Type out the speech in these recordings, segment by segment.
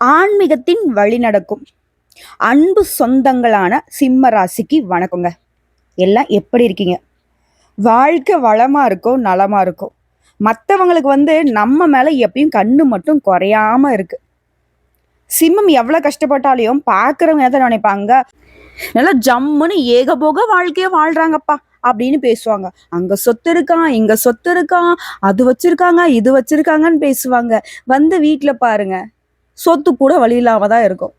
ஆன்மீகத்தின் வழி நடக்கும். அன்பு சொந்தங்களான சிம்ம ராசிக்கு வணக்கங்க. எல்லாம் எப்படி இருக்கீங்க? வாழ்க்கை வளமாக இருக்கும் நலமாக இருக்கும் மற்றவங்களுக்கு வந்து நம்ம மேலே எப்பயும் கண்ணு மட்டும் குறையாமல் இருக்குது சிம்மம் எவ்வளோ கஷ்டப்பட்டாலையும் பார்க்குறவங்க எதை நினைப்பாங்க? நல்லா ஜம்முன்னு ஏகபோக வாழ்க்கையை வாழ்கிறாங்கப்பா அப்படின்னு பேசுவாங்க. அங்கே சொத்து இருக்கான் இங்கே சொத்து இருக்கான் அது வச்சுருக்காங்க இது வச்சுருக்காங்கன்னு பேசுவாங்க. வந்து வீட்டில் பாருங்கள் சொத்து கூட வழி இல்லாம தான் இருக்கும்.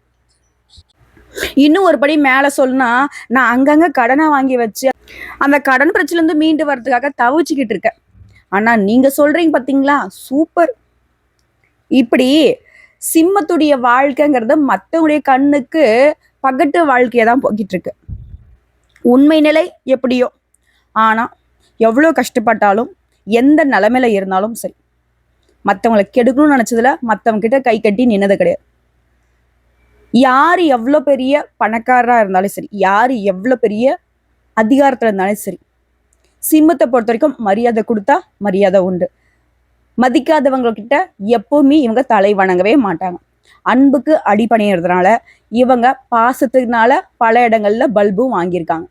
இன்னும் ஒரு படி மேல சொல்லுனா நான் அங்கங்க கடனை வாங்கி வச்சு அந்த கடன் பிரச்சனை இருந்து மீண்டு வர்றதுக்காக தவிச்சுக்கிட்டு இருக்கேன். ஆனா நீங்க சொல்றீங்க பாத்தீங்களா? சூப்பர் இப்படி சிம்மத்துடைய வாழ்க்கைங்கிறது மற்றவங்களுடைய கண்ணுக்கு பகட்டு வாழ்க்கையை தான் போக்கிட்டு இருக்கு. உண்மை நிலை எப்படியோ. ஆனா எவ்வளோ கஷ்டப்பட்டாலும் எந்த நிலமையில இருந்தாலும் சரி. மற்றவங்களை கெடுக்கணும்னு நினச்சதில் மற்றவங்கிட்ட கை கட்டி நின்னது கிடையாது. யார் எவ்வளோ பெரிய பணக்காரராக இருந்தாலும் சரி யார் எவ்வளோ பெரிய அதிகாரத்தில் இருந்தாலும் சரி சிம்மத்தை பொறுத்த வரைக்கும் மரியாதை கொடுத்தா மரியாதை உண்டு. மதிக்காதவங்கக்கிட்ட எப்பவுமே இவங்க தலை வணங்கவே மாட்டாங்க. அன்புக்கு அடிபணியறதுனால இவங்க பாசத்துக்குனால பல இடங்கள்ல பல்பும் வாங்கியிருக்காங்க.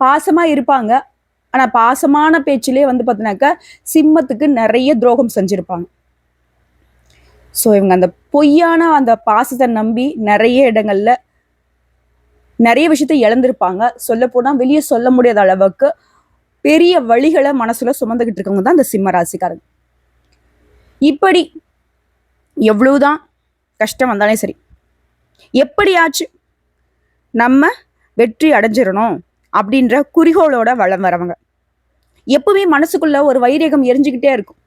பாசமாக இருப்பாங்க ஆனால் பாசமான பேச்சிலே வந்து பார்த்தீங்கன்னாக்கா சிம்மத்துக்கு நிறைய துரோகம் செஞ்சுருப்பாங்க. ஸோ இவங்க அந்த பொய்யான அந்த பாசத்தை நம்பி நிறைய இடங்கள்ல நிறைய விஷயத்த இழந்திருப்பாங்க. சொல்லப்போனால் வெளியே சொல்ல முடியாத அளவுக்கு பெரிய வழிகளை மனசுல சுமந்துக்கிட்டு இருக்கவங்க தான் இந்த சிம்ம ராசிக்காரங்க. இப்படி எவ்வளவுதான் கஷ்டம் வந்தாலே சரி எப்படியாச்சு நம்ம வெற்றி அடைஞ்சிடணும். அப்படின்ற குறிக்கோளோட வளம் வரவங்க. எப்பவுமே மனசுக்குள்ள ஒரு வைரேகம் எரிஞ்சுக்கிட்டே இருக்கும்.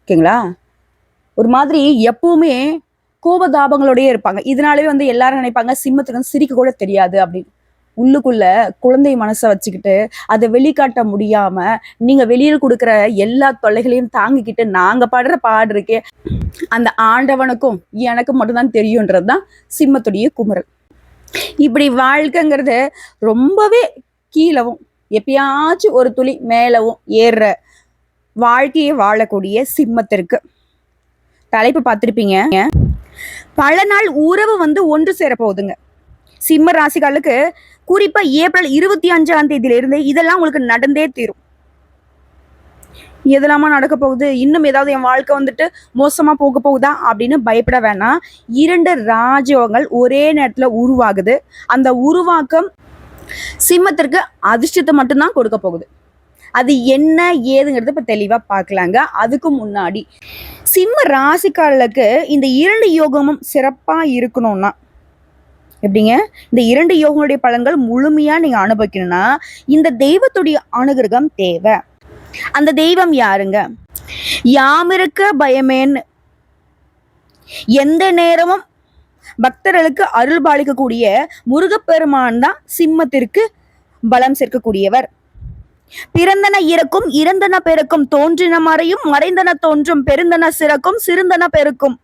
ஓகேங்களா? ஒரு மாதிரி எப்பவுமே கோபதாபங்களோடயே இருப்பாங்க. இதனாலவே வந்து எல்லாரும் நினைப்பாங்க சிம்மத்துக்கு வந்து சிரிக்க கூட தெரியாது அப்படின்னு. உள்ளுக்குள்ள குழந்தை மனசை வச்சுக்கிட்டு அதை வெளிக்காட்ட முடியாம நீங்க வெளியில் கொடுக்குற எல்லா தொல்லைகளையும் தாங்கிக்கிட்டு நாங்க பாடுற பாடு இருக்கே அந்த ஆண்டவனுக்கும் எனக்கும் மட்டும்தான் தெரியுன்றது தான் சிம்மத்துடைய குமரல் இப்படி வாழ்க்கைங்கிறது ரொம்பவே கீழவும் எப்பயாச்சும் ஒரு துளி மேலவும் ஏறுற வாழ்க்கையை வாழக்கூடிய சிம்மத்திற்கு. தலைப்பு பார்த்துருப்பீங்க. பல நாள் உறவு வந்து ஒன்று சேர போகுதுங்க. சிம்ம ராசிகளுக்கு குறிப்பாக ஏப்ரல் இருபத்தி அஞ்சாம் தேதியிலிருந்து இதெல்லாம் உங்களுக்கு நடந்தே தீரும். எதெல்லாமா நடக்க போகுது? இன்னும் ஏதாவது என் வாழ்க்கை வந்துட்டு மோசமா போக போகுதா? அப்படின்னு பயப்பட வேணாம். இரண்டு ராஜயோகங்கள் ஒரே நேரத்துல உருவாகுது. அந்த உருவாக்கம் சிம்மத்திற்கு அதிர்ஷ்டத்தை மட்டும்தான் கொடுக்க போகுது. அது என்ன ஏதுங்கிறது இப்ப தெளிவா பார்க்கலாங்க. அதுக்கு முன்னாடி சிம்ம ராசிக்காரர்களுக்கு இந்த இரண்டு யோகமும் சிறப்பா இருக்கணும்னா எப்படிங்க? இந்த இரண்டு யோகங்களுடைய பலன்கள் முழுமையா நீங்க அனுபவிக்கணும்னா இந்த தெய்வத்துடைய அனுகிரகம் தேவை. அந்த தெய்வம் யாருங்க? யாமிருக்க பயமேன்னு எந்த நேரமும் பக்தர்களுக்கு அருள் பாலிக்கக்கூடிய முருகப்பெருமான் தான் சிம்மத்திற்கு பலம் சேர்க்கக்கூடியவர். பிறந்தன இறக்கும் இறந்தன பெருக்கும் தோன்றின மறையும் மறைந்தன தோன்றும் பெருந்தன சிறக்கும் சிறந்தன பெருக்கும்.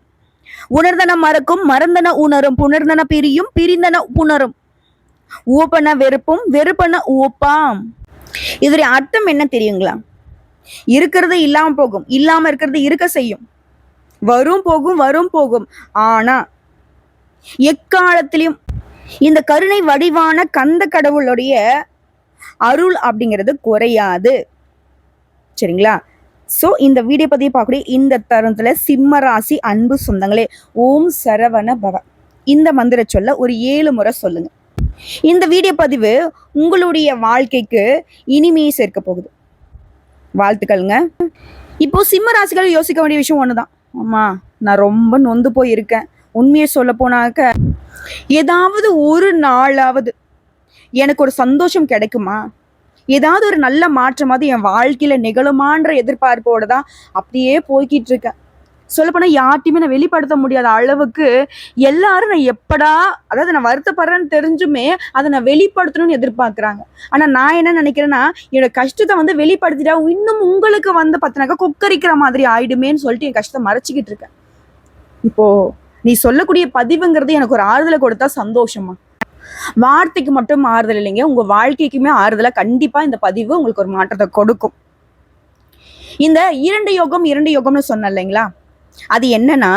உணர்ந்தன மறக்கும் மறந்தன உணரும் புணர்ந்தன பிரியும் பிரிந்தன புணரும். ஊப்பன வெறுப்பும் வெறுப்பன ஊப்பாம் இதோடைய அர்த்தம் என்ன தெரியுங்களா? இருக்கிறது இல்லாம போகும். இல்லாம இருக்கிறது இருக்க செய்யும். வரும் போகும் வரும் போகும். ஆனா எக்காலத்திலையும் இந்த கருணை வடிவான கந்த கடவுளுடைய அருள் அப்படிங்கிறது குறையாது. சரிங்களா? ஸோ இந்த வீடியோ பதிவு பார்க்கக்கூடிய இந்த தருணத்தில் சிம்மராசி அன்பு சொந்தங்களே ஓம் சரவண பவ. இந்த மந்திர சொல்ல ஒரு ஏழு முறை சொல்லுங்க. இந்த வீடியோ பதிவு உங்களுடைய வாழ்க்கைக்கு இனிமையை சேர்க்க போகுது. வாழ்த்துக்கள்ங்க. இப்போ சிம்ம ராசிகள் யோசிக்க வேண்டிய விஷயம் ஒண்ணுதான். ஆமா நான் ரொம்ப நொந்து போய் இருக்கேன் உண்மையை சொல்ல போனாக்க ஏதாவது ஒரு நாளாவது எனக்கு ஒரு சந்தோஷம் கிடைக்குமா? ஏதாவது ஒரு நல்ல மாற்றமாவது என் வாழ்க்கையில நிகழுமான்ற எதிர்பார்ப்போட தான் அப்படியே போய்கிட்டு இருக்கேன். சொல்லப்போனால் யார்ட்டையுமே நான் வெளிப்படுத்த முடியாத அளவுக்கு எல்லாரும் நான் எப்படா அதாவது நான் வருத்தப்படுறேன்னு தெரிஞ்சுமே அதை நான் வெளிப்படுத்தணும்னு எதிர்பார்க்குறாங்க. ஆனால் நான் என்ன நினைக்கிறேன்னா என்னோட கஷ்டத்தை வந்து வெளிப்படுத்திட்டா இன்னும் உங்களுக்கு வந்து பார்த்தினாக்கா கொக்கரிக்கிற மாதிரி ஆயிடுமேன்னு சொல்லிட்டு என் கஷ்டத்தை மறைச்சிக்கிட்டு இருக்கேன். இப்போ நீ சொல்லக்கூடிய பதிவுங்கிறது எனக்கு ஒரு ஆறுதலை கொடுத்தா சந்தோஷமா? வார்த்தைக்கு மட்டும் ஆறுதல் இல்லைங்க. உங்கள் வாழ்க்கைக்குமே ஆறுதலாக கண்டிப்பாக இந்த பதிவு உங்களுக்கு ஒரு மாற்றத்தை கொடுக்கும். இந்த இரண்டு யோகம் இரண்டு யோகம்னு சொன்ன இல்லைங்களா? அது என்னன்னா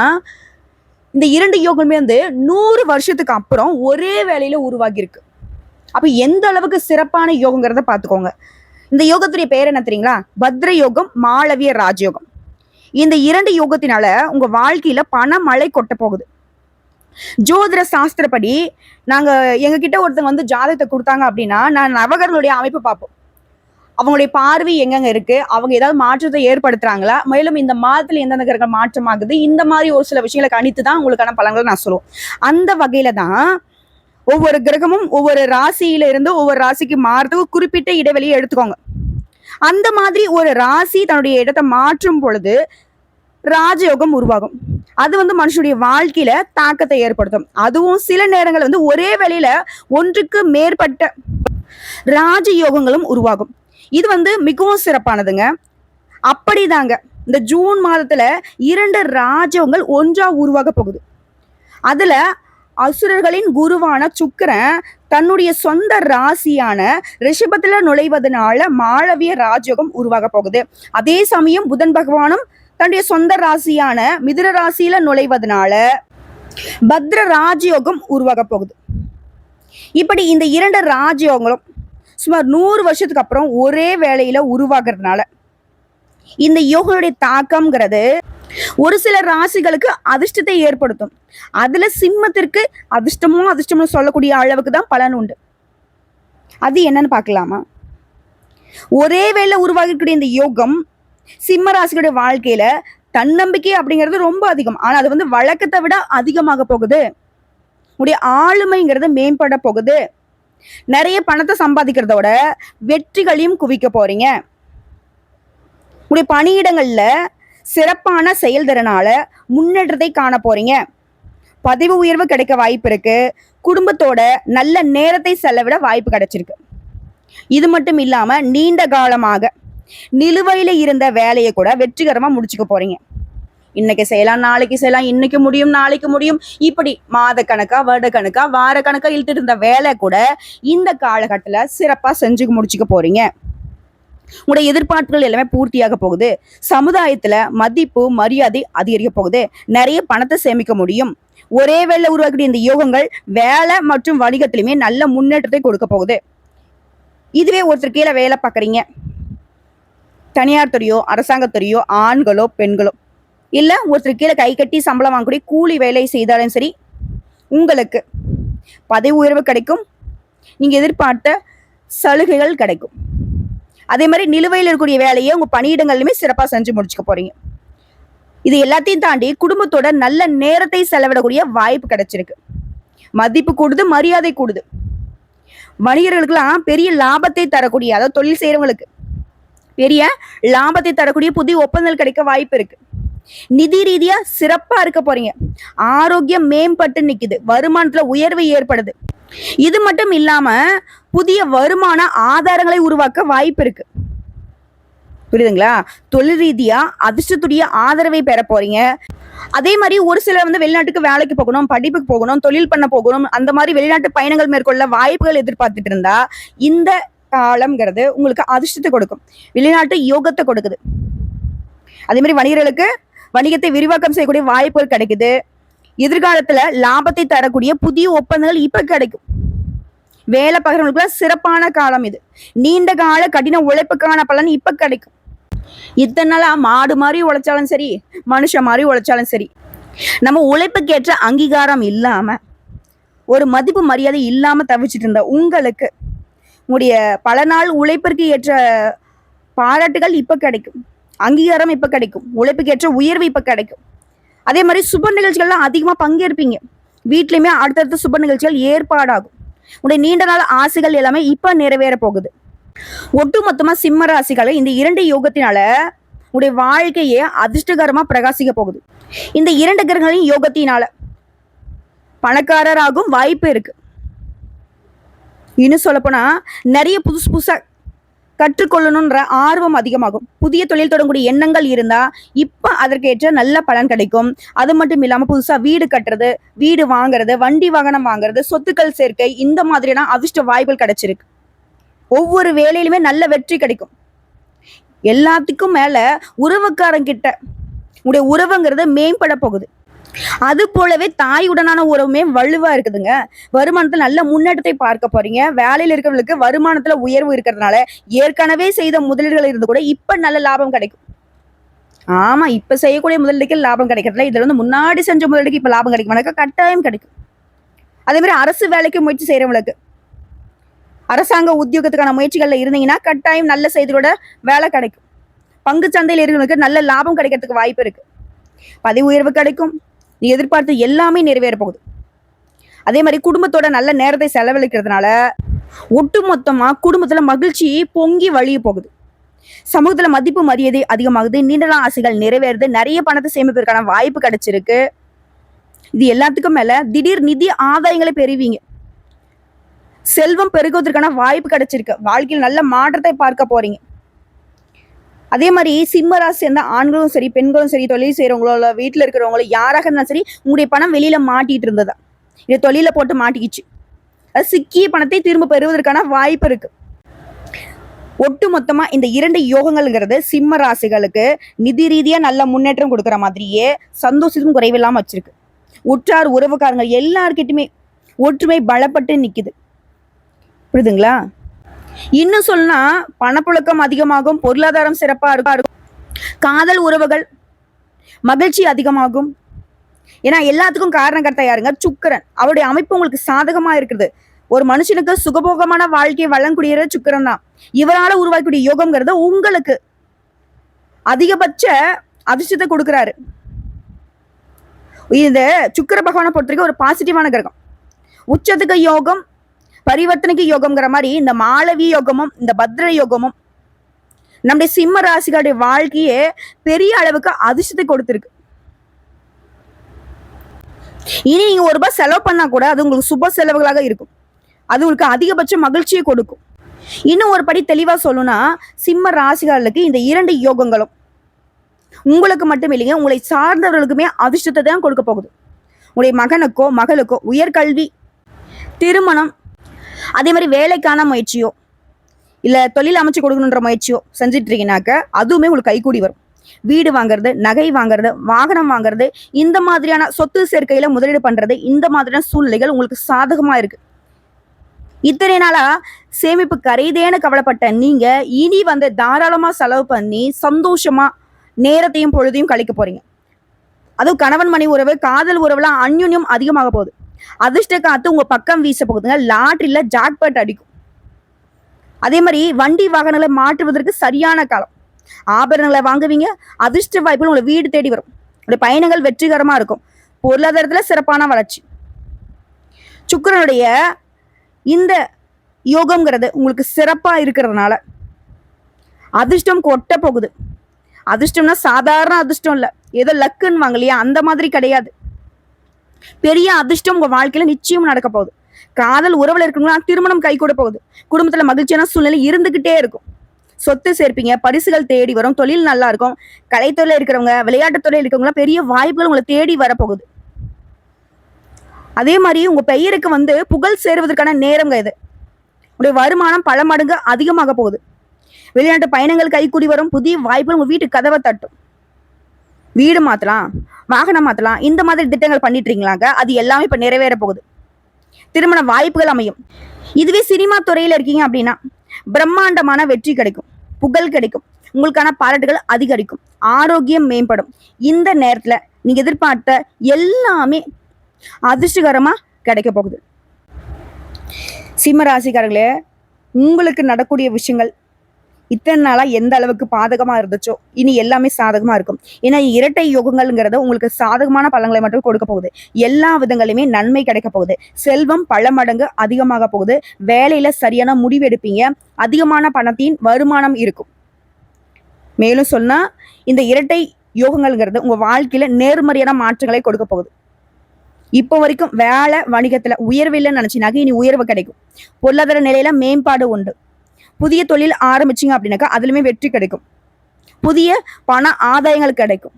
இந்த இரண்டு யோகமே வந்து நூறு வருஷத்துக்கு அப்புறம் ஒரே வேலையில உருவாகி இருக்கு அப்ப எந்த அளவுக்கு சிறப்பான யோகங்கிறத பார்த்துக்கோங்க இந்த யோகத்துடைய பேர் என்ன தெரியுங்களா? பத்ர யோகம் மாளவிய ராஜயோகம். இந்த இரண்டு யோகத்தினால உங்க வாழ்க்கையில பண மழை கொட்ட போகுது. ஜோதிட சாஸ்திரப்படி நாங்க எங்ககிட்ட ஒருத்தங்க வந்து ஜாதகத்தை கொடுத்தாங்க அப்படின்னா நான் நவகர்களுடைய அமைப்பு பார்ப்போம். அவங்களுடைய பார்வை எங்கெங்க இருக்கு? அவங்க ஏதாவது மாற்றத்தை ஏற்படுத்துறாங்களா? மேலும் இந்த மாதத்துல எந்தெந்த கிரகம் மாற்றமாகுது? இந்த மாதிரி ஒரு சில விஷயங்களை கணித்து தான் உங்களுக்கான பலங்களை நான் சொல்லுவோம் அந்த வகையில தான் ஒவ்வொரு கிரகமும் ஒவ்வொரு ராசியில இருந்து ஒவ்வொரு ராசிக்கு மாறுறதுக்கு குறிப்பிட்ட இடைவெளியை எடுத்துக்கோங்க. அந்த மாதிரி ஒரு ராசி தன்னுடைய இடத்தை மாற்றும் பொழுது ராஜயோகம் உருவாகும். அது வந்து மனுஷனுடைய வாழ்க்கையில தாக்கத்தை ஏற்படுத்தும். அதுவும் சில நேரங்கள் வந்து ஒரே வேளையில ஒன்றுக்கு மேற்பட்ட ராஜயோகங்களும் உருவாகும். இது வந்து மிகவும் சிறப்பானதுங்க. அப்படிதாங்க. இந்த ஜூன் மாதத்துல இரண்டு ராஜயோகங்கள் ஒன்றா உருவாக போகுது. அதுல அசுரர்களின் குருவான சுக்கரன் தன்னுடைய சொந்த ராசியான ரிஷபத்துல நுழைவதனால மாளவிய ராஜயோகம் உருவாக போகுது. அதே சமயம் புதன் பகவானும் தன்னுடைய சொந்த ராசியான மிதிர ராசியில நுழைவதனால பத்ர ராஜயோகம் உருவாக போகுது. இப்படி இந்த இரண்டு ராஜயோகங்களும் சுமார் நூறு வருஷத்துக்கு அப்புறம் ஒரே வேலையில உருவாகிறதுனால. இந்த யோகனுடைய தாக்கம்ங்கிறது ஒரு சில ராசிகளுக்கு அதிர்ஷ்டத்தை ஏற்படுத்தும். அதுல சிம்மத்திற்கு அதிர்ஷ்டமோ அதிர்ஷ்டமும் சொல்லக்கூடிய அளவுக்கு தான் பலன் உண்டு. அது என்னன்னு பார்க்கலாமா? ஒரே வேளை உருவாகிக்கூடிய இந்த யோகம் சிம்ம ராசிகளுடைய வாழ்க்கையில தன்னம்பிக்கை அப்படிங்கிறது ரொம்ப அதிகம். ஆனா அது வந்து வழக்கத்தை விட அதிகமாக போகுது. உடைய ஆளுமைங்கிறது மேம்பட போகுது. நிறைய பணத்தை சம்பாதிக்கிறதோட வெற்றிகளையும் குவிக்க போறீங்க. உடைய பணியிடங்கள்ல சிறப்பான செயல்திறனால முன்னேற்றத்தை காண போறீங்க. பதவி உயர்வு கிடைக்க வாய்ப்பு இருக்கு. குடும்பத்தோட நல்ல நேரத்தை செலவிட வாய்ப்பு கிடைச்சிருக்கு. இது மட்டும் இல்லாம நீண்ட காலமாக நிலுவையில இருந்த வேலையை கூட வெற்றிகரமா முடிச்சுக்க போறீங்க. இன்னைக்கு செய்யலாம் நாளைக்கு செய்யலாம் இன்னைக்கு முடியும் நாளைக்கு முடியும். இப்படி மாத கணக்கா வருட கணக்கா வார கணக்கா இழுத்துட்டு இருந்த வேலை கூட இந்த காலகட்டத்தில் சிறப்பாக செஞ்சு முடிச்சுக்க போறீங்க. உங்களுடைய எதிர்பார்ப்புகள் எல்லாமே பூர்த்தியாக போகுது. சமுதாயத்துல மதிப்பு மரியாதை அதிகரிக்க போகுது. நிறைய பணத்தை சேமிக்க முடியும். ஒரே வேலை உருவாக்கிய இந்த யோகங்கள் வேலை மற்றும் வணிகத்திலுமே நல்ல முன்னேற்றத்தை கொடுக்க போகுது. இதுவே ஒருத்தர் கீழே வேலை பார்க்குறீங்க. தனியார் துறையோ அரசாங்கத்துறையோ ஆண்களோ பெண்களோ இல்லை ஒருத்தர் கீழே கை கட்டி சம்பளம் வாங்கக்கூடிய கூலி வேலை செய்தாலும் சரி உங்களுக்கு பதவி உயர்வு கிடைக்கும். நீங்கள் எதிர்பார்த்த சலுகைகள் கிடைக்கும். அதே மாதிரி நிலுவையில் இருக்கக்கூடிய வேலையை உங்கள் பணியிடங்கள்லையுமே சிறப்பாக செஞ்சு முடிச்சுக்க போறீங்க. இது எல்லாத்தையும் தாண்டி குடும்பத்தோட நல்ல நேரத்தை செலவிடக்கூடிய வாய்ப்பு கிடைச்சிருக்கு. மதிப்பு கூடுது மரியாதை கூடுது. வணிகர்களுக்கெல்லாம் பெரிய லாபத்தை தரக்கூடிய அதாவது தொழில் செய்கிறவங்களுக்கு பெரிய லாபத்தை தரக்கூடிய புதிய ஒப்பந்தங்கள் கிடைக்க வாய்ப்பு இருக்கு. நிதி ரீதியா சிறப்பா இருக்க போறீங்க. ஆரோக்கியம் மேம்பட்டு நிக்குது. வருமானத்துல உயர்வு ஏற்படுது. இது மட்டும் இல்லாம புதிய வருமான ஆதாரங்களை உருவாக்க வாய்ப்பு இருக்கு. புரியுதுங்களா? தொழில் ரீதியா அதிர்ஷ்டத்துடைய ஆதரவை பெற போறீங்க. அதே மாதிரி ஒரு சிலர் வந்து வெளிநாட்டுக்கு வேலைக்கு போகணும் படிப்புக்கு போகணும் தொழில் பண்ண போகணும் அந்த மாதிரி வெளிநாட்டு பயணங்கள் மேற்கொள்ள வாய்ப்புகள் எதிர்பார்த்துட்டு இருந்தா இந்த காலம்ங்கிறது உங்களுக்கு அதிர்ஷ்டத்தை கொடுக்கும். வெளிநாட்டு யோகத்தை கொடுக்குது. அதே மாதிரி வணிகர்களுக்கு வணிகத்தை விரிவாக்கம் செய்யக்கூடிய வாய்ப்புகள் கிடைக்குது. எதிர்காலத்துல லாபத்தை தரக்கூடிய புதிய ஒப்பந்தங்கள் இப்ப கிடைக்கும். வேலை பார்க்குறவங்களுக்கு சிறப்பான காலம் இது. நீண்ட கால கடின உழைப்புக்கான பலன் இப்ப கிடைக்கும். இத்தனை நாளா மாடு மாதிரி உழைச்சாலும் சரி மனுஷன் மாதிரி உழைச்சாலும் சரி நம்ம உழைப்புக்கேற்ற அங்கீகாரம் இல்லாம ஒரு மதிப்பு மரியாதை இல்லாம தவிச்சிட்டு இருந்த உங்களுக்கு உங்களுடைய பல நாள் உழைப்பிற்கு ஏற்ற பாராட்டுகள் இப்ப கிடைக்கும். அங்கீகாரம் இப்போ கிடைக்கும். உழைப்புக்கு ஏற்ற உயர்வு இப்போ கிடைக்கும். அதே மாதிரி சுப நிகழ்ச்சிகள்லாம் அதிகமாக பங்கேற்பீங்க. வீட்லயுமே அடுத்தடுத்த சுப நிகழ்ச்சிகள் ஏற்பாடாகும். உடைய நீண்ட நாள் ஆசைகள் எல்லாமே இப்போ நிறைவேற போகுது. ஒட்டுமொத்தமாக சிம்ம ராசிகளை இந்த இரண்டு யோகத்தினால உடைய வாழ்க்கையே அதிர்ஷ்டகரமாக பிரகாசிக்க போகுது. இந்த இரண்டு கிரகங்களின் யோகத்தினால பணக்காரராகும் வாய்ப்பு இருக்கு. இன்னும் சொல்லப்போனால் நிறைய புதுசு புதுசாக கற்றுக்கொள்ளணுன்ற ஆர்வம் அதிகமாகும். புதிய தொழில் தொடங்கக்கூடிய எண்ணங்கள் இருந்தா இப்ப அதற்கேற்ற நல்ல பலன் கிடைக்கும். அது மட்டும் இல்லாம புதுசா வீடு கட்டுறது வீடு வாங்குறது வண்டி வாகனம் வாங்குறது சொத்துக்கள் சேர்க்கை இந்த மாதிரியான அதிர்ஷ்ட வாய்ப்புகள் கிடைச்சிருக்கு. ஒவ்வொரு வேலையிலுமே நல்ல வெற்றி கிடைக்கும். எல்லாத்துக்கும் மேல உறவுக்காரங்கிட்ட உடைய உறவுங்கிறது மேம்பட போகுது. அது போலவே தாயுடனான உறவுமே வலுவா இருக்குதுங்க. வருமானத்தில் நல்ல முன்னேற்றத்தை பார்க்க போறீங்க. வேலையில் இருக்கிறவங்களுக்கு வருமானத்துல உயர்வு இருக்கிறதுனால ஏற்கனவே செய்த முதலீடுகள் இருந்து கூட இப்ப நல்ல லாபம் கிடைக்கும். ஆமா இப்ப செய்யக்கூடிய முதலீடுக்கு லாபம் கிடைக்கிறதுல இதுல வந்து முன்னாடி செஞ்ச முதலீடுக்கு இப்ப லாபம் கிடைக்கும். கட்டாயம் கிடைக்கும். அதே மாதிரி அரசு வேலைக்கு முயற்சி செய்யறவங்களுக்கு அரசாங்க உத்தியோகத்துக்கான முயற்சிகள்ல இருந்தீங்கன்னா கட்டாயம் நல்ல செய்தியோட வேலை கிடைக்கும். பங்கு சந்தையில் இருக்கிறவங்களுக்கு நல்ல லாபம் கிடைக்கிறதுக்கு வாய்ப்பு இருக்கு. பதவி உயர்வு கிடைக்கும். நீ எதிர்பார்த்து எல்லாமே நிறைவேற போகுது. அதே மாதிரி குடும்பத்தோட நல்ல நேரத்தை செலவழிக்கிறதுனால ஒட்டுமொத்தமா குடும்பத்துல மகிழ்ச்சி பொங்கி வழிய போகுது. சமூகத்துல மதிப்பு மரியாதை அதிகமாகுது. நீண்ட நாள் ஆசைகள் நிறைவேறுது. நிறைய பணத்தை சேமிப்பதற்கான வாய்ப்பு கிடைச்சிருக்கு. இது எல்லாத்துக்கும் மேல திடீர் நிதி ஆதாயங்களை பெறுவீங்க. செல்வம் பெருகுவதற்கான வாய்ப்பு கிடைச்சிருக்கு. வாழ்க்கையில் நல்ல மாற்றத்தை பார்க்க போறீங்க. அதே மாதிரி சிம்ம ராசி சேர்ந்த ஆண்களும் சரி பெண்களும் சரி தொழில் செய்கிறவங்களோ இல்லை வீட்டில் இருக்கிறவங்களோ யாராக இருந்தாலும் சரி உங்களுடைய பணம் வெளியில் மாட்டிகிட்டு இருந்ததா? இது தொழிலில் போட்டு மாட்டிக்கிச்சு. அது சிக்கிய பணத்தை திரும்ப பெறுவதற்கான வாய்ப்பு இருக்கு. ஒட்டு மொத்தமாக இந்த இரண்டு யோகங்கள்ங்கிறது சிம்ம ராசிகளுக்கு நிதி ரீதியாக நல்ல முன்னேற்றம் கொடுக்குற மாதிரியே சந்தோஷத்தும் குறைவில்லாமல் வச்சிருக்கு. உற்றார் உறவுக்காரங்க எல்லார்கிட்டயுமே ஒற்றுமை பலப்பட்டு நிற்கிது புரியுதுங்களா? இன்னும் சொன்னா பணப்புழக்கம் அதிகமாகும் பொருளாதாரம் சிறப்பா இருக்கும். காதல் உறவுகள் மகிழ்ச்சி அதிகமாகும். ஏன்னா எல்லாத்துக்கும் காரணக்கர்த்தா யாருங்க? சுக்கரன். அவருடைய அமைப்பு உங்களுக்கு சாதகமா இருக்குது. ஒரு மனுஷனுக்கு சுகபோகமான வாழ்க்கையை வழங்கக்கூடிய சுக்கரன் தான். இவரால் உருவாக்கக்கூடிய யோகம்ங்கிறது உங்களுக்கு அதிகபட்ச அதிர்ஷ்டத்தை கொடுக்குறாரு. இந்த சுக்கர பகவானை பொறுத்த வரைக்கும் ஒரு பாசிட்டிவான கிரகம். உச்சத்துக்கு யோகம் பரிவர்த்தனைக்கு யோகம்ங்கிற மாதிரி இந்த மாளவி யோகமும் இந்த பத்ர யோகமும் நம்முடைய சிம்ம ராசிகளுடைய வாழ்க்கையே பெரிய அளவுக்கு அதிர்ஷ்டத்தை கொடுத்துருக்கு. இனி நீங்க ஒரு ரூபாய் செலவு பண்ணா கூட அது உங்களுக்கு சுப செலவுகளாக இருக்கும். அது உங்களுக்கு அதிகபட்ச மகிழ்ச்சியை கொடுக்கும். இன்னும் ஒரு படி தெளிவா சொல்லணும்னா சிம்ம ராசிகளுக்கு இந்த இரண்டு யோகங்களும் உங்களுக்கு மட்டும் இல்லைங்க உங்களை சார்ந்தவர்களுக்குமே அதிர்ஷ்டத்தை தான் கொடுக்க போகுது. உங்களுடைய மகனுக்கோ மகளுக்கோ உயர்கல்வி திருமணம் அதே மாதிரி வேலைக்கான முயற்சியோ இல்லை தொழில் அமைச்சு கொடுக்கணுன்ற முயற்சியோ செஞ்சுட்டு இருக்கீங்கனாக்க அதுவுமே உங்களுக்கு கைகூடி வரும். வீடு வாங்குறது நகை வாங்குறது வாகனம் வாங்குறது இந்த மாதிரியான சொத்து சேர்க்கையில் முதலீடு பண்ணுறது இந்த மாதிரியான சூழ்நிலைகள் உங்களுக்கு சாதகமாக இருக்குது இத்தனை நாளா சேமிப்பு கரைதேன்னு கவலைப்பட்ட நீங்க இனி வந்து தாராளமா செலவு பண்ணி சந்தோஷமா நேரத்தையும் பொழுதையும் கழிக்க போறீங்க. அதுவும் கணவன் மணி உறவு காதல் உறவுலாம் அந்யுன்யம் அதிகமாக போகுது. அதிர்ஷ்ட காத்து உங்க பக்கம் வீச போகுதுங்க. லாட்ரில ஜாக்பாட் அடிக்கும். அதே மாதிரி வண்டி வாகனங்களை மாற்றுவதற்கு சரியான காலம். ஆபரணங்களை வாங்குவீங்க அதிர்ஷ்ட வாய்ப்புகள் உங்களை வீடு தேடி வரும். உங்களுடைய பயணங்கள் வெற்றிகரமா இருக்கும். பொருளாதாரத்துல சிறப்பான வளர்ச்சி. சுக்கரனுடைய இந்த யோகம்ங்கிறது உங்களுக்கு சிறப்பா இருக்கிறதுனால அதிர்ஷ்டம் கொட்ட போகுது. அதிர்ஷ்டம்னா சாதாரண அதிர்ஷ்டம் இல்லை. ஏதோ லக்குன்னு வாங்கலையா அந்த மாதிரி கிடையாது. பெரிய அதிர்ஷ்டம் உங்க வாழ்க்கையில நிச்சயம் நடக்க போகுது. காதல் உறவுல இருக்கணும்னா திருமணம் கை கூட போகுது. குடும்பத்துல மகிழ்ச்சியான சூழ்நிலை இருந்துகிட்டே இருக்கும். சொத்து சேர்ப்பீங்க பரிசுகள் தேடி வரும் தொழில் நல்லா இருக்கும். கலைத்துறையில இருக்கிறவங்க விளையாட்டுத்துறையில் இருக்கிறவங்களாம் பெரிய வாய்ப்புகள் உங்களை தேடி வரப்போகுது. அதே மாதிரி உங்க பெயருக்கு வந்து புகழ் சேருவதற்கான நேரம் இது. உங்களுடைய வருமானம் பல மடங்கு அதிகமாக போகுது. வெளிநாட்டு பயணங்கள் கைக்கூடி வரும் புதிய வாய்ப்புகள் உங்க வீட்டு கதவை தட்டும். வீடு மாத்தலாம் வாகனம் மாத்தலாம் இந்த மாதிரி திட்டங்கள் பண்ணிட்டு அது எல்லாமே இப்போ நிறைவேற போகுது. திருமண வாய்ப்புகள் அமையும். இதுவே சினிமா துறையில் இருக்கீங்க அப்படின்னா பிரம்மாண்டமான வெற்றி கிடைக்கும் புகழ் கிடைக்கும் உங்களுக்கான பாராட்டுகள் அதிகரிக்கும் ஆரோக்கியம் மேம்படும். இந்த நேரத்தில் நீங்கள் எதிர்பார்த்த எல்லாமே அதிர்ஷ்டகரமாக கிடைக்க போகுது. சிம்ம ராசிக்காரர்களே உங்களுக்கு நடக்கூடிய விஷயங்கள் இத்தனை நாளாக எந்த அளவுக்கு பாதகமாக இருந்துச்சோ இனி எல்லாமே சாதகமாக இருக்கும். ஏன்னா இரட்டை யோகங்கள்ங்கிறது உங்களுக்கு சாதகமான பலன்களை மட்டும் கொடுக்க போகுது. எல்லா விதங்களையுமே நன்மை கிடைக்க போகுது. செல்வம் பல மடங்கு அதிகமாக போகுது. வேலையில் சரியான முடிவு எடுப்பீங்க. அதிகமான பணத்தின் வருமானம் இருக்கும். மேலும் சொன்னால் இந்த இரட்டை யோகங்கள்ங்கிறது உங்கள் வாழ்க்கையில் நேர்மறையான மாற்றங்களை கொடுக்க போகுது. இப்போ வரைக்கும் வேலை வணிகத்தில் உயர்வு இல்லைன்னு நினச்சினாக்க இனி உயர்வு கிடைக்கும். பொருளாதார நிலையில மேம்பாடு உண்டு. புதிய தொழில் ஆரம்பிச்சிங்க அப்படின்னாக்கா அதுலேயுமே வெற்றி கிடைக்கும். புதிய பண ஆதாயங்கள் கிடைக்கும்.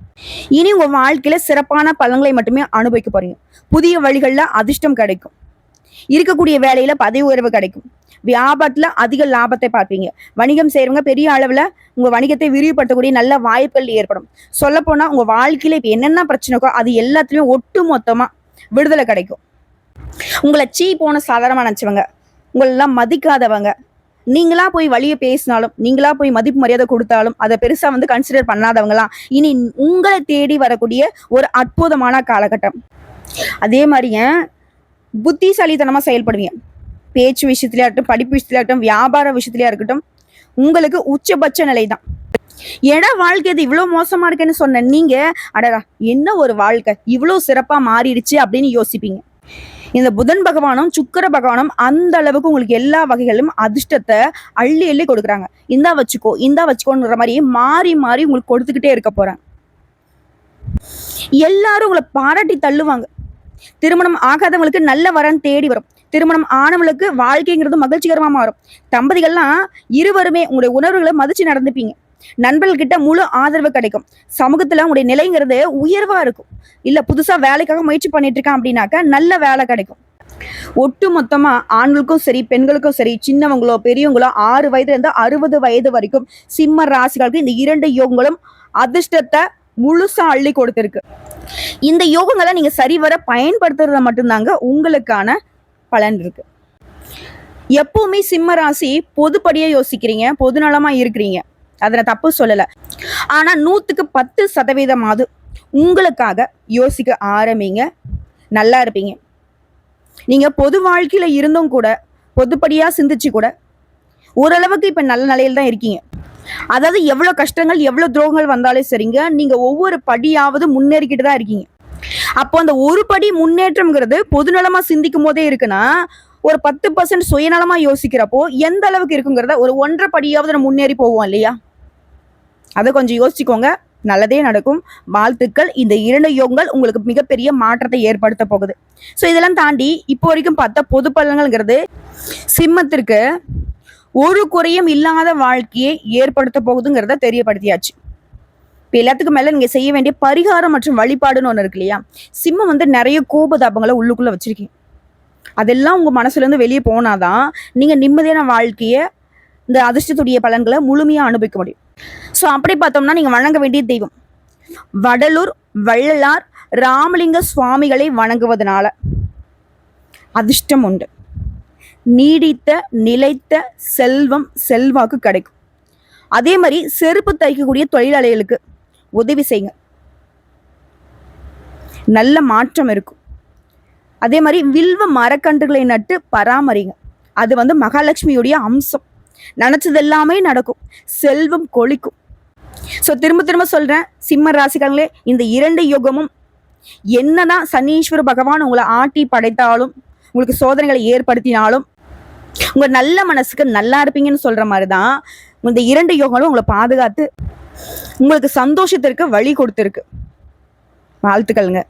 இனி உங்கள் வாழ்க்கையில் சிறப்பான பலன்களை மட்டுமே அனுபவிக்க போகிறீங்க புதிய வழிகளில் அதிர்ஷ்டம் கிடைக்கும். இருக்கக்கூடிய வேலையில் பதவி உயர்வு கிடைக்கும். வியாபாரத்தில் அதிக லாபத்தை பார்ப்பீங்க. வணிகம் செய்கிறவங்க பெரிய அளவில் உங்கள் வணிகத்தை விரிவுபடுத்தக்கூடிய நல்ல வாய்ப்புகள் ஏற்படும். சொல்லப்போனால் உங்கள் வாழ்க்கையில் இப்போ என்னென்ன பிரச்சனைக்கோ அது எல்லாத்துலேயும் ஒட்டு மொத்தமாக விடுதலை கிடைக்கும். உங்களை சீ போன சாதாரணமாக நினச்சவங்க உங்களெல்லாம் மதிக்காதவங்க நீங்களா போய் வழியை பேசினாலும் நீங்களா போய் மதிப்பு மரியாதை கொடுத்தாலும் அதை பெருசா வந்து கன்சிடர் பண்ணாதவங்களாம் இனி உங்களை தேடி வரக்கூடிய ஒரு அற்புதமான காலகட்டம். அதே மாதிரியே புத்திசாலித்தனமா செயல்படுவீங்க. பேச்சு விஷயத்துலயா இருக்கட்டும் படிப்பு விஷயத்துலயா வியாபார விஷயத்துலயா இருக்கட்டும் உங்களுக்கு உச்சபட்ச நிலை தான் ஏடா வாழ்க்கை இது இவ்வளோ மோசமா இருக்குன்னு சொன்ன நீங்க அடடா என்ன ஒரு வாழ்க்கை? இவ்வளோ சிறப்பா மாறிடுச்சு அப்படின்னு யோசிப்பீங்க. இந்த புதன் பகவானும் சுக்கர பகவானும் அந்த அளவுக்கு உங்களுக்கு எல்லா வகைகளிலும் அதிர்ஷ்டத்தை அள்ளி அள்ளி கொடுக்குறாங்க. இந்தா வச்சுக்கோ இந்தா வச்சுக்கோன்ற மாதிரி மாறி மாறி உங்களுக்கு கொடுத்துக்கிட்டே இருக்க போறாங்க. எல்லாரும் உங்களை பாராட்டி தள்ளுவாங்க. திருமணம் ஆகாதவங்களுக்கு நல்ல வரன் தேடி வரும். திருமணம் ஆனவங்களுக்கு வாழ்க்கைங்கிறது மகிழ்ச்சிகரமா மாறும். தம்பதிகள்லாம் இருவருமே உங்களுடைய உணர்வுகளை மதிச்சு நடந்துப்பீங்க. நண்பர்கள்கிட்ட முழு ஆதரவு கிடைக்கும். சமூகத்துல உங்களுடைய நிலைங்கிறது உயர்வா இருக்கும். இல்ல புதுசா வேலைக்காக முயற்சி பண்ணிட்டு இருக்கான் அப்படின்னாக்க நல்ல வேலை கிடைக்கும். ஒட்டு மொத்தமா ஆண்களுக்கும் சரி பெண்களுக்கும் சரி சின்னவங்களோ பெரியவங்களோ ஆறு வயதுல இருந்து அறுபது வயது வரைக்கும் சிம்ம ராசிகளுக்கு இந்த இரண்டு யோகங்களும் அதிர்ஷ்டத்தை முழுசா அள்ளி கொடுத்துருக்கு. இந்த யோகங்களை நீங்க சரிவர பயன்படுத்துறது மட்டும்தாங்க உங்களுக்கான பலன் இருக்கு. எப்பவுமே சிம்ம ராசி பொதுப்படியா யோசிக்கிறீங்க பொதுநலமா இருக்கிறீங்க. அதை நான் தப்பு சொல்லலை. ஆனால் நூற்றுக்கு பத்து சதவீதமாவது உங்களுக்காக யோசிக்க ஆரம்பிங்க. நல்லா இருப்பீங்க. நீங்கள் பொது வாழ்க்கையில் இருந்தும் கூட பொதுப்படியாக சிந்திச்சு கூட ஓரளவுக்கு இப்போ நல்ல நிலையில் தான் இருக்கீங்க. அதாவது எவ்வளோ கஷ்டங்கள் எவ்வளோ துரோகங்கள் வந்தாலும் சரிங்க. நீங்கள் ஒவ்வொரு படியாவது முன்னேறிக்கிட்டு தான் இருக்கீங்க. அப்போ அந்த ஒரு படி முன்னேற்றம்ங்கிறது பொதுநலமாக சிந்திக்கும் போதே இருக்குன்னா ஒரு பத்து பர்சன்ட் சுயநலமாக யோசிக்கிறப்போ எந்த அளவுக்கு இருக்குங்கிறத ஒரு ஒன்றரை படியாவது நம்ம முன்னேறி போவோம் இல்லையா? அதை கொஞ்சம் யோசிச்சுக்கோங்க. நல்லதே நடக்கும். வாழ்த்துக்கள். இந்த இரண்டு யோகங்கள் உங்களுக்கு மிகப்பெரிய மாற்றத்தை ஏற்படுத்த போகுது. ஸோ இதெல்லாம் தாண்டி இப்போ வரைக்கும் பார்த்தா பொது பலன்கள்ங்கிறது சிம்மத்திற்கு ஒரு குறையும் இல்லாத வாழ்க்கையை ஏற்படுத்த போகுதுங்கிறத தெரியப்படுத்தியாச்சு. இப்போ எல்லாத்துக்கும் மேலே நீங்கள் செய்ய வேண்டிய பரிகாரம் மற்றும் வழிபாடுன்னு ஒன்று இருக்கு இல்லையா? சிம்மம் வந்து நிறைய கோபதாபங்களை உள்ளுக்குள்ளே வச்சுருக்கீங்க. அதெல்லாம் உங்கள் மனசுலேருந்து வெளியே போனாதான் நீங்கள் நிம்மதியான வாழ்க்கையை இந்த அதிர்ஷ்டத்துடைய பலன்களை முழுமையாக அனுபவிக்க முடியும். ஸோ அப்படி பார்த்தோம்னா நீங்கள் வணங்க வேண்டிய தெய்வம். வடலூர் வள்ளலார் ராமலிங்க சுவாமிகளை வணங்குவதனால அதிர்ஷ்டம் உண்டு. நீடித்த நிலைத்த செல்வம் செல்வாக்கு கிடைக்கும். அதே மாதிரி செருப்பு தைக்கக்கூடிய தொழிலாளிகளுக்கு உதவி செய்யுங்க. நல்ல மாற்றம் இருக்கும். அதே மாதிரி வில்வ மரக்கன்றுகளை நட்டு பராமரிங்க. அது வந்து மகாலட்சுமியுடைய அம்சம். நினச்சது எல்லாமே நடக்கும். செல்வம் கொளிக்கும். ஸோ திரும்ப திரும்ப சொல்கிறேன் சிம்ம ராசிக்காரங்களே இந்த இரண்டு யுகமும் என்னதான் சனீஸ்வர பகவான் உங்களை ஆட்டி படைத்தாலும் உங்களுக்கு சோதனைகளை ஏற்படுத்தினாலும் உங்க நல்ல மனசுக்கு நல்லா இருப்பீங்கன்னு சொல்ற மாதிரி தான் இந்த இரண்டு யோகங்களும் உங்களை பாதுகாத்து உங்களுக்கு சந்தோஷத்திற்கு வழி கொடுத்துருக்கு. வாழ்த்துக்கள்ங்க.